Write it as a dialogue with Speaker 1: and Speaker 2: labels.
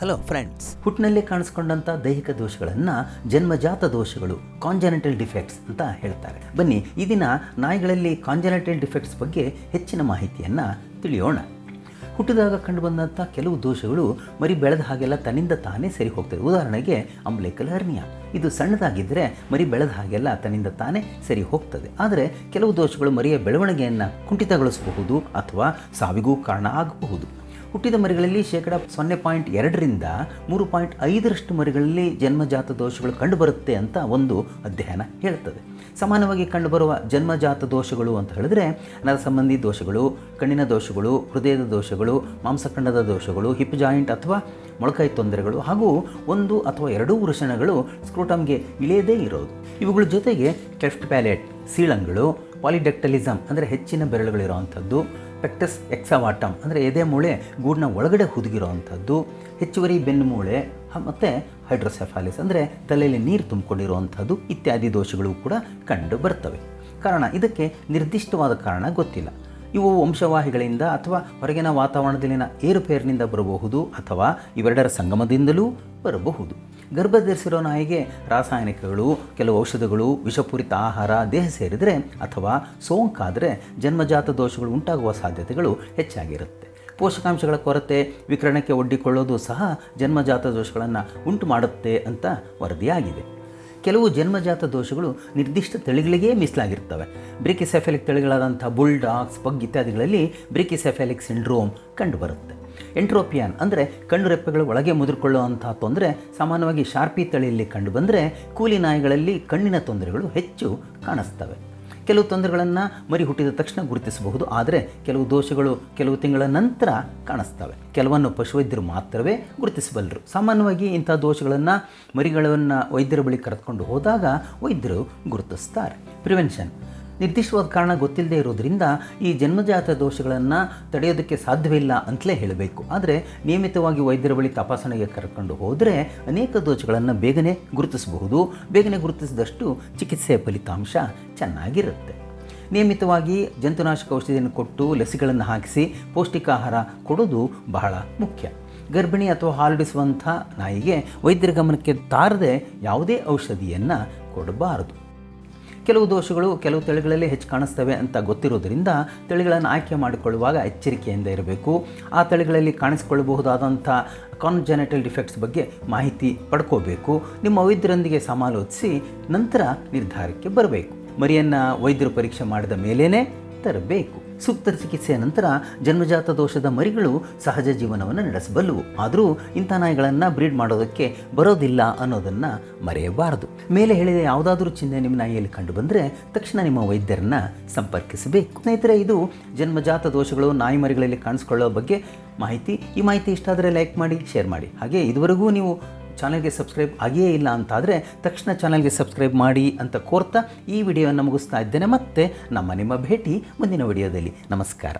Speaker 1: Hello friends ಹುಟ್ಟಿನಲ್ಲೇ ಕಾಣಿಸ್ಕೊಂಡಂಥ ದೈಹಿಕ ದೋಷಗಳನ್ನು ಜನ್ಮಜಾತ ದೋಷಗಳು ಕಾಂಜನೆಟಲ್ ಡಿಫೆಕ್ಟ್ಸ್ ಅಂತ ಹೇಳ್ತಾರೆ. ಬನ್ನಿ, ಈ ದಿನ ನಾಯಿಗಳಲ್ಲಿ ಕಾಂಜನೆಟಲ್ ಡಿಫೆಕ್ಟ್ಸ್ ಬಗ್ಗೆ ಹೆಚ್ಚಿನ ಮಾಹಿತಿಯನ್ನು ತಿಳಿಯೋಣ. ಹುಟ್ಟಿದಾಗ ಕಂಡುಬಂದಂಥ ಕೆಲವು ದೋಷಗಳು ಮರಿ ಬೆಳೆದ ಹಾಗೆಲ್ಲ ತನ್ನಿಂದ ತಾನೇ ಸರಿ ಹೋಗ್ತದೆ. ಉದಾಹರಣೆಗೆ ಅಂಬ್ಲೇಕಲ್ ಹರ್ನಿಯಾ. ಇದು ಸಣ್ಣದಾಗಿದ್ದರೆ ಮರಿ ಬೆಳೆದ ಹಾಗೆಲ್ಲ ತನ್ನಿಂದ ತಾನೇ ಸರಿ ಹೋಗ್ತದೆ. ಆದರೆ ಕೆಲವು ದೋಷಗಳು ಮರಿಯ ಬೆಳವಣಿಗೆಯನ್ನು ಕುಂಠಿತಗೊಳಿಸಬಹುದು ಅಥವಾ ಸಾವಿಗೂ ಕಾರಣ ಆಗಬಹುದು. ಹುಟ್ಟಿದ ಮರಿಗಳಲ್ಲಿ ಶೇಕಡ ಸೊನ್ನೆ ಪಾಯಿಂಟ್ ಎರಡರಿಂದ ಮೂರು ಪಾಯಿಂಟ್ ಐದರಷ್ಟು ಮರಿಗಳಲ್ಲಿ ಜನ್ಮಜಾತ ದೋಷಗಳು ಕಂಡುಬರುತ್ತೆ ಅಂತ ಒಂದು ಅಧ್ಯಯನ ಹೇಳ್ತದೆ. ಸಮಾನವಾಗಿ ಕಂಡುಬರುವ ಜನ್ಮಜಾತ ದೋಷಗಳು ಅಂತ ಹೇಳಿದ್ರೆ ನರ ಸಂಬಂಧಿ ದೋಷಗಳು, ಕಣ್ಣಿನ ದೋಷಗಳು, ಹೃದಯದ ದೋಷಗಳು ಮಾಂಸಖಂಡದ ದೋಷಗಳು, ಹಿಪ್ ಜಾಯಿಂಟ್ ಅಥವಾ ಮೊಳಕೈ ತೊಂದರೆಗಳು ಹಾಗೂ ಒಂದು ಅಥವಾ ಎರಡೂ ವೃಷಣಗಳು ಸ್ಕ್ರೂಟಮ್ಗೆ ಇಳಿಯದೇ ಇರೋದು. ಇವುಗಳ ಜೊತೆಗೆ ಕೆಫ್ಟ್ ಪ್ಯಾಲೆಟ್, ಸೀಳಂಗಳು ಪಾಲಿಡೆಕ್ಟಲಿಸಮ್ ಅಂದರೆ ಹೆಚ್ಚಿನ ಬೆರಳುಗಳಿರುವಂಥದ್ದು ಪೆಕ್ಟಸ್ ಎಕ್ಸಾವಾಟಮ್ ಅಂದರೆ ಎದೆ ಮೂಳೆ ಗೂಡಿನ ಒಳಗಡೆ ಹುದುಗಿರುವಂಥದ್ದು, ಹೆಚ್ಚುವರಿ ಬೆನ್ನು ಮೂಳೆ ಮತ್ತು ಹೈಡ್ರೋಸೆಫಾಲಿಸ್ ಅಂದರೆ ತಲೆಯಲ್ಲಿ ನೀರು ತುಂಬಿಕೊಂಡಿರುವಂಥದ್ದು ಇತ್ಯಾದಿ ದೋಷಗಳು ಕೂಡ ಕಂಡು ಬರ್ತವೆ. ಕಾರಣ ಇದಕ್ಕೆ ನಿರ್ದಿಷ್ಟವಾದ ಕಾರಣ ಗೊತ್ತಿಲ್ಲ. ಇವು ವಂಶವಾಹಿಗಳಿಂದ ಅಥವಾ ಹೊರಗಿನ ವಾತಾವರಣದಲ್ಲಿನ ಏರುಪೇರಿನಿಂದ ಬರಬಹುದು ಅಥವಾ ಇವೆರಡರ ಸಂಗಮದಿಂದಲೂ ಬರಬಹುದು. ಗರ್ಭ ಧರಿಸಿರೋ ನಾಯಿಗೆ ರಾಸಾಯನಿಕಗಳು, ಕೆಲವು ಔಷಧಗಳು, ವಿಷಪೂರಿತ ಆಹಾರ, ದೇಹ ಸೇರಿದರೆ ಅಥವಾ ಸೋಂಕಾದರೆ ಜನ್ಮಜಾತ ದೋಷಗಳು ಉಂಟಾಗುವ ಸಾಧ್ಯತೆಗಳು ಹೆಚ್ಚಾಗಿರುತ್ತೆ. ಪೋಷಕಾಂಶಗಳ ಕೊರತೆ, ವಿಕಿರಣಕ್ಕೆ ಒಡ್ಡಿಕೊಳ್ಳೋದು ಸಹ ಜನ್ಮಜಾತ ದೋಷಗಳನ್ನು ಉಂಟು ಮಾಡುತ್ತೆ ಅಂತ ವರದಿಯಾಗಿದೆ. ಕೆಲವು ಜನ್ಮಜಾತ ದೋಷಗಳು ನಿರ್ದಿಷ್ಟ ತಳಿಗಳಿಗೇ ಮೀಸಲಾಗಿರ್ತವೆ ಬ್ರಿಕಿಸೆಫೆಲಿಕ್ ತಳಿಗಳಾದಂಥ ಬುಲ್ಡಾಗ್ಸ್, ಪಗ್ ಇತ್ಯಾದಿಗಳಲ್ಲಿ ಬ್ರಿಕಿಸೆಫೆಲಿಕ್ ಸಿಂಡ್ರೋಮ್ ಕಂಡುಬರುತ್ತೆ. ಎಂಟ್ರೋಪಿಯಾನ್ ಅಂದರೆ ಕಣ್ಣು ರೆಪ್ಪೆಗಳು ಒಳಗೆ ಮುದುರಿಕೊಳ್ಳುವಂಥ ತೊಂದರೆ ಸಾಮಾನ್ಯವಾಗಿ ಶಾರ್ಪಿ ತಳಿಯಲ್ಲಿ ಕಂಡುಬಂದರೆ ಕೂಲಿ ನಾಯಿಗಳಲ್ಲಿ ಕಣ್ಣಿನ ತೊಂದರೆಗಳು ಹೆಚ್ಚು ಕಾಣಿಸ್ತವೆ. ಕೆಲವು ತೊಂದರೆಗಳನ್ನು ಮರಿ ಹುಟ್ಟಿದ ತಕ್ಷಣ ಗುರುತಿಸಬಹುದು. ಆದರೆ ಕೆಲವು ದೋಷಗಳು ಕೆಲವು ತಿಂಗಳ ನಂತರ ಕಾಣಿಸ್ತವೆ. ಕೆಲವನ್ನು ಪಶುವೈದ್ಯರು ಮಾತ್ರವೇ ಗುರುತಿಸಬಲ್ಲರು. ಸಾಮಾನ್ಯವಾಗಿ ಇಂಥ ದೋಷಗಳನ್ನು ಮರಿಗಳನ್ನು ವೈದ್ಯರ ಬಳಿ ಕರೆದುಕೊಂಡು ಹೋದಾಗ ವೈದ್ಯರು ಗುರುತಿಸ್ತಾರೆ. ಪ್ರಿವೆನ್ಷನ್. ನಿರ್ದಿಷ್ಟವಾದ ಕಾರಣ ಗೊತ್ತಿಲ್ಲದೆ ಇರೋದರಿಂದ ಈ ಜನ್ಮಜಾತ ದೋಷಗಳನ್ನು ತಡೆಯೋದಕ್ಕೆ ಸಾಧ್ಯವಿಲ್ಲ ಅಂತಲೇ ಹೇಳಬೇಕು. ಆದರೆ ನಿಯಮಿತವಾಗಿ ವೈದ್ಯರ ಬಳಿ ತಪಾಸಣೆಗೆ ಕರ್ಕೊಂಡು ಹೋದರೆ ಅನೇಕ ದೋಷಗಳನ್ನು ಬೇಗನೆ ಗುರುತಿಸಬಹುದು. ಬೇಗನೆ ಗುರುತಿಸಿದಷ್ಟು ಚಿಕಿತ್ಸೆಯ ಫಲಿತಾಂಶ ಚೆನ್ನಾಗಿರುತ್ತೆ. ನಿಯಮಿತವಾಗಿ ಜಂತುನಾಶಕ ಔಷಧಿಯನ್ನು ಕೊಟ್ಟು ಲಸಿಕೆಗಳನ್ನು ಹಾಕಿಸಿ ಪೌಷ್ಟಿಕಾಹಾರ ಕೊಡೋದು ಬಹಳ ಮುಖ್ಯ. ಗರ್ಭಿಣಿ ಅಥವಾ ಹಾಲುಡಿಸುವಂಥ ನಾಯಿಗೆ ವೈದ್ಯರ ಗಮನಕ್ಕೆ ತಾರದೆ ಯಾವುದೇ ಔಷಧಿಯನ್ನು ಕೊಡಬಾರದು. ಕೆಲವು ದೋಷಗಳು ಕೆಲವು ತಳಿಗಳಲ್ಲಿ ಹೆಚ್ಚು ಕಾಣಿಸ್ತವೆ ಅಂತ ಗೊತ್ತಿರೋದ್ರಿಂದ ತಳಿಗಳನ್ನು ಆಯ್ಕೆ ಮಾಡಿಕೊಳ್ಳುವಾಗ ಎಚ್ಚರಿಕೆಯಿಂದ ಇರಬೇಕು. ಆ ತಳಿಗಳಲ್ಲಿ ಕಾಣಿಸಿಕೊಳ್ಳಬಹುದಾದಂಥ ಕಾನ್ಜೆನೆಟಲ್ ಡಿಫೆಕ್ಟ್ಸ್ ಬಗ್ಗೆ ಮಾಹಿತಿ ಪಡ್ಕೋಬೇಕು. ನಿಮ್ಮ ವೈದ್ಯರೊಂದಿಗೆ ಸಮಾಲೋಚಿಸಿ ನಂತರ ನಿರ್ಧಾರಕ್ಕೆ ಬರಬೇಕು. ಮರಿಯನ್ನು ವೈದ್ಯರು ಪರೀಕ್ಷೆ ಮಾಡಿದ ಮೇಲೇ ತರಬೇಕು. ಸೂಕ್ತ ಚಿಕಿತ್ಸೆಯ ನಂತರ ಜನ್ಮಜಾತ ದೋಷದ ಮರಿಗಳು ಸಹಜ ಜೀವನವನ್ನು ನಡೆಸಬಲ್ಲವು. ಆದರೂ ಇಂಥ ನಾಯಿಗಳನ್ನು ಬ್ರೀಡ್ ಮಾಡೋದಕ್ಕೆ ಬರೋದಿಲ್ಲ ಅನ್ನೋದನ್ನು ಮರೆಯಬಾರದು. ಮೇಲೆ ಹೇಳಿದ ಯಾವುದಾದ್ರೂ ಚಿಹ್ನೆ ನಿಮ್ಮ ನಾಯಿಯಲ್ಲಿ ಕಂಡು ಬಂದರೆ ತಕ್ಷಣ ನಿಮ್ಮ ವೈದ್ಯರನ್ನ ಸಂಪರ್ಕಿಸಬೇಕು. ಸ್ನೇಹಿತರೆ, ಇದು ಜನ್ಮಜಾತ ದೋಷಗಳು ನಾಯಿ ಮರಿಗಳಲ್ಲಿ ಕಾಣಿಸ್ಕೊಳ್ಳೋ ಬಗ್ಗೆ ಮಾಹಿತಿ. ಈ ಮಾಹಿತಿ ಇಷ್ಟಾದರೆ ಲೈಕ್ ಮಾಡಿ ಶೇರ್ ಮಾಡಿ. ಹಾಗೆ ಇದುವರೆಗೂ ನೀವು ಚಾನಲ್ಗೆ ಸಬ್ಸ್ಕ್ರೈಬ್ ಆಗಿಯೇ ಇಲ್ಲ ಅಂತಾದರೆ ತಕ್ಷಣ ಚಾನಲ್ಗೆ ಸಬ್ಸ್ಕ್ರೈಬ್ ಮಾಡಿ ಅಂತ ಕೋರ್ತಾ ಈ ವಿಡಿಯೋವನ್ನು ಮುಗಿಸ್ತಾ ಇದ್ದೇನೆ. ಮತ್ತೆ ನಮ್ಮ ನಿಮ್ಮ ಭೇಟಿ ಮುಂದಿನ ವಿಡಿಯೋದಲ್ಲಿ. ನಮಸ್ಕಾರ.